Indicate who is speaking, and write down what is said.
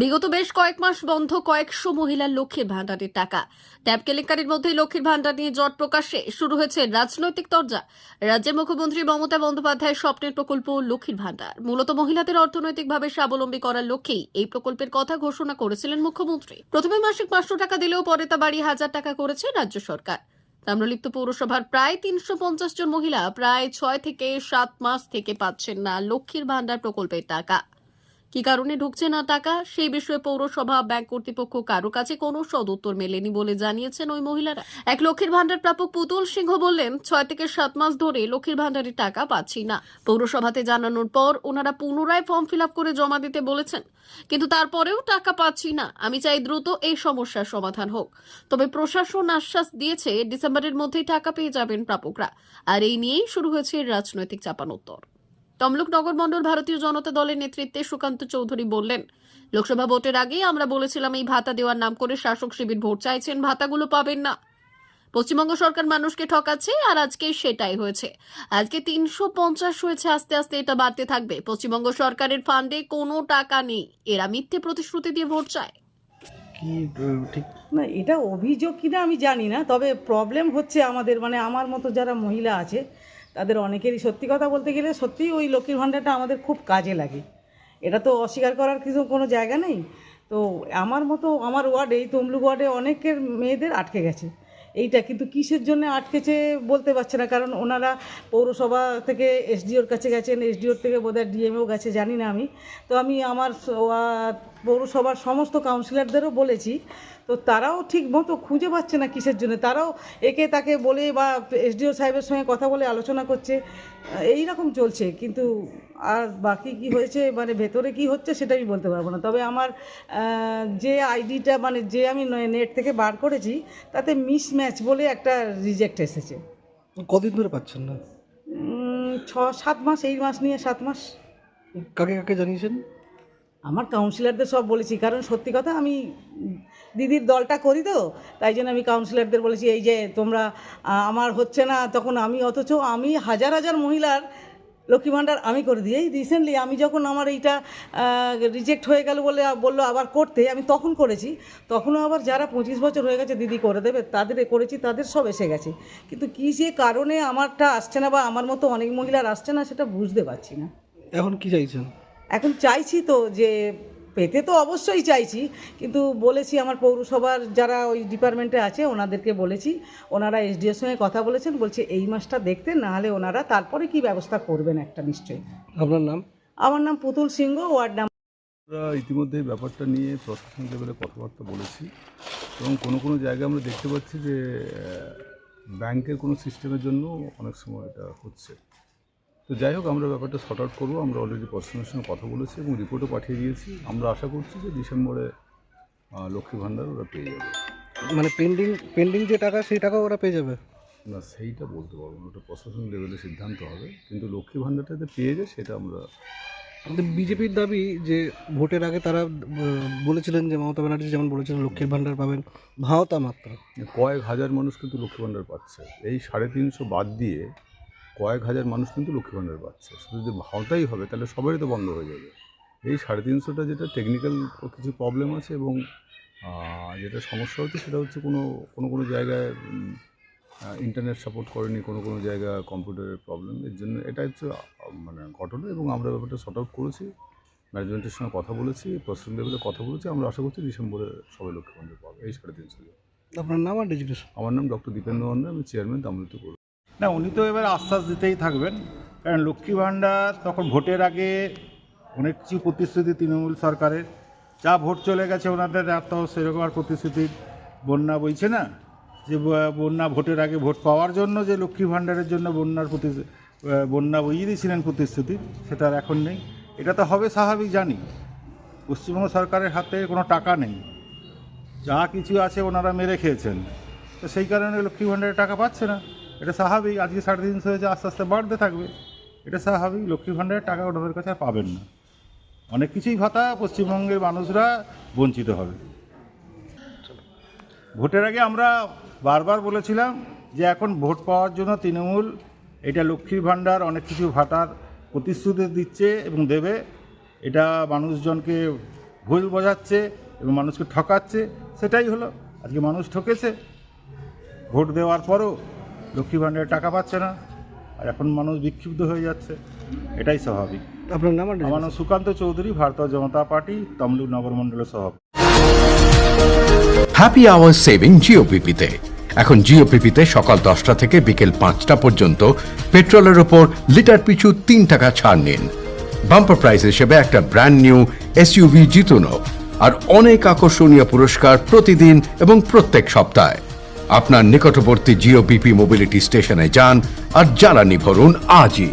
Speaker 1: বিগত বেশ কয়েক মাস বন্ধ, কয়েকশো মহিলার লক্ষ্মীর ভান্ডারের টাকা। ট্যাব কেলেঙ্কারির মধ্যেই লক্ষ্মীর ভাণ্ডার নিয়ে জট প্রকাশে শুরু হয়েছে রাজনৈতিক তরজা। রাজ্যের মুখ্যমন্ত্রী মমতা বন্দ্যোপাধ্যায়ের স্বপ্নের প্রকল্প লক্ষ্মীর ভান্ডার মূলত মহিলাদের অর্থনৈতিকভাবে স্বাবলম্বী করার লক্ষ্যেই এই প্রকল্পের কথা ঘোষণা করেছিলেন মুখ্যমন্ত্রী। প্রথমে মাসিক পাঁচশো টাকা দিলেও পরে তা বাড়িয়ে হাজার টাকা করেছে রাজ্য সরকার। তাম্রলিপ্ত পৌরসভার প্রায় তিনশো পঞ্চাশ জন মহিলা প্রায় ছয় থেকে সাত মাস থেকে পাচ্ছেন না লক্ষ্মীর ভান্ডার প্রকল্পের টাকা। কি কারণে ঢুকছে না টাকা? সেই বিষয়ে পৌরসভা, ব্যাংক কর্তৃপক্ষ কারও কাছে কোনো সদুত্তর মেলেনি বলে জানিয়েছেন ওই মহিলারা। এক লক্ষ্মীর ভান্ডার প্রাপক পুতুল সিংহ বললেন, ছয় থেকে সাত মাস ধরে লক্ষ্মীর ভান্ডারের টাকা পাচ্ছি না। পৌরসভাতে জানানোর পর ওনারা পুনরায় ফর্ম ফিল করে জমা দিতে বলেছেন। কিন্তু তারপরেও টাকা পাচ্ছি না। আমি চাই দ্রুত এই সমস্যার সমাধান হোক। তবে প্রশাসন আশ্বাস দিয়েছে, ডিসেম্বরের মধ্যেই টাকা পেয়ে যাবেন প্রাপকরা। আর এই নিয়েই শুরু হয়েছে রাজনৈতিক চাপানোত্তর। তমলুক নগর মণ্ডল ভারতীয় জনতা দলের নেতৃত্বে সুকান্ত চৌধুরী বললেন লোকসভা ভোটের আগেই আমরা বলেছিলাম এই ভাতা দেওয়ার নাম করে শাসক শিবির ভোট চাইছেন ভাতাগুলো পাবেন না। পশ্চিমবঙ্গ সরকার মানুষকে ঠকাচ্ছে আর আজকে সেটাই হয়েছে। আজকে তিনশো পঞ্চাশ হয়েছে আস্তে আস্তে এটা বাড়তে থাকবে। পশ্চিমবঙ্গ সরকারের ফান্ডে কোনো টাকা নেই এরা মিথ্যে প্রতিশ্রুতি দিয়ে ভোট চায়।
Speaker 2: কি ঠিক
Speaker 3: না এটা অভিযোগ কিনা আমি জানি না তবে প্রবলেম হচ্ছে আমাদের মানে আমার মতো যারা মহিলা আছে তাদের অনেকেরই সত্যি কথা বলতে গেলে সত্যিই ওই লক্ষ্মীর ভাণ্ডারটা আমাদের খুব কাজে লাগে। এটা তো অস্বীকার করার কিছু কোনো জায়গা নেই। তো আমার মতো আমার ওয়ার্ডে, এই তমলুক ওয়ার্ডে অনেকের মেয়েদের আটকে গেছে। এইটা কিন্তু কিসের জন্য আটকেছে বলতে পারছে না, কারণ ওনারা পৌরসভা থেকে এসডিওর কাছে গেছেন, এসডিওর থেকে বোধহয় ডিএমও গেছে, জানি না আমি। তো আমি আমার পৌরসভার সমস্ত কাউন্সিলরদেরও বলেছি তো তারাও ঠিক মতো খুঁজে পাচ্ছে না কিসের জন্য? তারাও একে তাকে বলে বা এসডিও সাহেবের সঙ্গে কথা বলে আলোচনা করছে এই রকম চলছে। কিন্তু আর বাকি কি হয়েছে মানে ভেতরে কি হচ্ছে সেটা আমি বলতে পারব না। তবে আমার যে আইডিটা মানে যে আমি নেট থেকে বার করেছি তাতে মিস ম্যাচ বলে একটা রিজেক্ট এসেছে।
Speaker 2: কদিন ধরে পাচ্ছেন না?
Speaker 3: ছ সাত মাস এই মাস নিয়ে সাত মাস।
Speaker 2: কাকে কাকে জানিয়েছেন?
Speaker 3: আমার কাউন্সিলরদের সব বলেছি কারণ সত্যি কথা আমি দিদির দলটা করি তো তাই জন্য আমি কাউন্সিলরদের বলেছি এই যে তোমরা আমার হচ্ছে না তখন আমি অথচ আমি হাজার হাজার মহিলার লক্ষ্মী ভাণ্ডার আমি করে দিই। এই রিসেন্টলি আমি যখন আমার এইটা রিজেক্ট হয়ে গেল বলে বলল আবার করতে আমি তখন করেছি তখনও আবার যারা পঁচিশ বছর হয়ে গেছে দিদি করে দেবে তাদের করেছি তাদের সব এসে গেছে। কিন্তু কী যে কারণে আমারটা আসছে না বা আমার মতো অনেক মহিলার আসছে না সেটা বুঝতে পারছি না।
Speaker 2: এখন কি চাইছেন?
Speaker 3: এখন চাইছি তো যে পেতে তো অবশ্যই চাইছি কিন্তু বলেছি আমার পৌরসভার যারা ওই ডিপার্টমেন্টে আছে ওনাদেরকে বলেছি ওনারা এসডিওর সঙ্গে কথা বলেছেন বলছে এই মাসটা দেখতে না হলে ওনারা তারপরে কি ব্যবস্থা করবেন একটা নিশ্চয়ই।
Speaker 2: আপনার নাম?
Speaker 3: আমার নাম পুতুল সিংহ ওয়ার্ড নাম
Speaker 4: আমরা ইতিমধ্যে ব্যাপারটা নিয়ে প্রশাসন লেভেলে কথাবার্তা বলেছি এবং কোনো কোনো জায়গায় আমরা দেখতে পাচ্ছি যে ব্যাংকের কোনো সিস্টেমের জন্য অনেক সময় এটা হচ্ছে। তো যাই হোক আমরা ব্যাপারটা শর্ট আউট করব। আমরা অলরেডি প্রশাসনের সঙ্গে কথা বলেছি এবং রিপোর্টও পাঠিয়ে দিয়েছি। আমরা আশা করছি যে ডিসেম্বরে লক্ষ্মী ভাণ্ডার ওরা পেয়ে যাবে।
Speaker 2: মানে পেন্ডিং পেন্ডিং যে টাকা সেই টাকা ওরা পেয়ে যাবে?
Speaker 4: না সেইটা বলতে পারব না। ওটা প্রশাসন লেভেলে সিদ্ধান্ত হবে। কিন্তু লক্ষ্মী ভাণ্ডারটাতে পেয়ে যায় সেটা আমরা
Speaker 2: বিজেপির দাবি যে ভোটের আগে তারা বলেছিলেন যে মমতা ব্যানার্জি যেমন বলেছিলেন লক্ষ্মীর ভাণ্ডার পাবেন ভাওতা মাত্র।
Speaker 4: কয়েক হাজার মানুষ কিন্তু লক্ষ্মী ভাণ্ডার পাচ্ছে। এই সাড়ে তিনশো বাদ দিয়ে কয়েক হাজার মানুষ কিন্তু লক্ষ্মী ভাণ্ডার পাচ্ছে। শুধু যদি ভাওতাই হবে তাহলে সবারই তো বন্ধ হয়ে যাবে। এই সাড়ে তিনশোটা যেটা টেকনিক্যাল কিছু প্রবলেম আছে এবং যেটা সমস্যা হচ্ছে সেটা হচ্ছে কোনো কোনো কোনো জায়গায় ইন্টারনেট সাপোর্ট করেনি কোনো কোনো জায়গায় কম্পিউটারের প্রবলেম এর জন্য এটা হচ্ছে মানে ঘটনা এবং আমরা ব্যাপারটা শর্ট আউট করেছি। ম্যানেজমেন্টের সঙ্গে কথা বলেছি প্রশাসন লেভেলে কথা বলেছি। আমরা আশা করছি ডিসেম্বরে সবাই ভাণ্ডার পাবে এই সাড়ে তিনশো
Speaker 2: আপনার নাম আর
Speaker 4: আমার নাম ডক্টর দীপেন্দ্র মান্না আমি চেয়ারম্যান তামিলিত করব।
Speaker 5: না, উনি তো এবার আশ্বাস দিতেই থাকবেন। কারণ লক্ষ্মী ভাণ্ডার তখন ভোটের আগে অনেক কিছু প্রতিশ্রুতি তৃণমূল সরকারের। যা ভোট চলে গেছে ওনাদের এত সেরকম আর প্রতিশ্রুতির বন্যা বইছে না। যে বন্যা ভোটের আগে ভোট পাওয়ার জন্য যে লক্ষ্মী ভাণ্ডারের জন্য বন্যার প্রতি বন্যা বইয়ে দিয়েছিলেন প্রতিশ্রুতি, সেটা আর এখন নেই। এটা তো হবে স্বাভাবিক, জানি। পশ্চিমবঙ্গ সরকারের হাতে কোনো টাকা নেই। যা কিছু আছে ওনারা মেরে খেয়েছেন। তো সেই কারণে লক্ষ্মী ভাণ্ডারের টাকা পাচ্ছে না। এটা স্বাভাবিক, আজকে সাড়ে তিনশো হয়েছে, আস্তে আস্তে বাড়তে থাকবে। এটা স্বাভাবিক লক্ষ্মী ভাণ্ডারের টাকা ওনাদের কাছে আর পাবেন না। অনেক কিছুই ভাতা, পশ্চিমবঙ্গের মানুষরা বঞ্চিত হবে। ভোটের আগে আমরা বারবার বলেছিলাম যে এখন ভোট পাওয়ার জন্য তৃণমূল, এটা লক্ষ্মীর ভাণ্ডার, অনেক কিছু ভাতার প্রতিশ্রুতি দিচ্ছে এবং দেবে। এটা মানুষজনকে ভুল বোঝাচ্ছে এবং মানুষকে ঠকাচ্ছে, সেটাই হলো। আজকে মানুষ ঠকেছে। ভোট দেওয়ার পরও লক্ষ্মী ভাণ্ডারের টাকা পাচ্ছে না আর এখন মানুষ বিক্ষুব্ধ হয়ে যাচ্ছে এটাই স্বাভাবিক।
Speaker 2: আপনার নাম
Speaker 5: আমার নাম সুকান্ত চৌধুরী ভারতীয় জনতা পার্টি তমলুক নগর মণ্ডলের সভাপতি।
Speaker 6: হ্যাপি আওয়ার সেভিং জিওপিপিতে এখন জিওপিপিতে সকাল দশটা থেকে বিকেল পাঁচটা পর্যন্ত পেট্রোলের ওপর লিটার পিছু তিন টাকা ছাড় নিন। বাম্পার প্রাইস হিসেবে একটা ব্র্যান্ড নিউ এসইউভি জিতুন। আর অনেক আকর্ষণীয় পুরস্কার প্রতিদিন এবং প্রত্যেক সপ্তাহে। আপনার নিকটবর্তী জিওপিপি মোবিলিটি স্টেশনে যান আর জ্বালানি ভরুন আজই।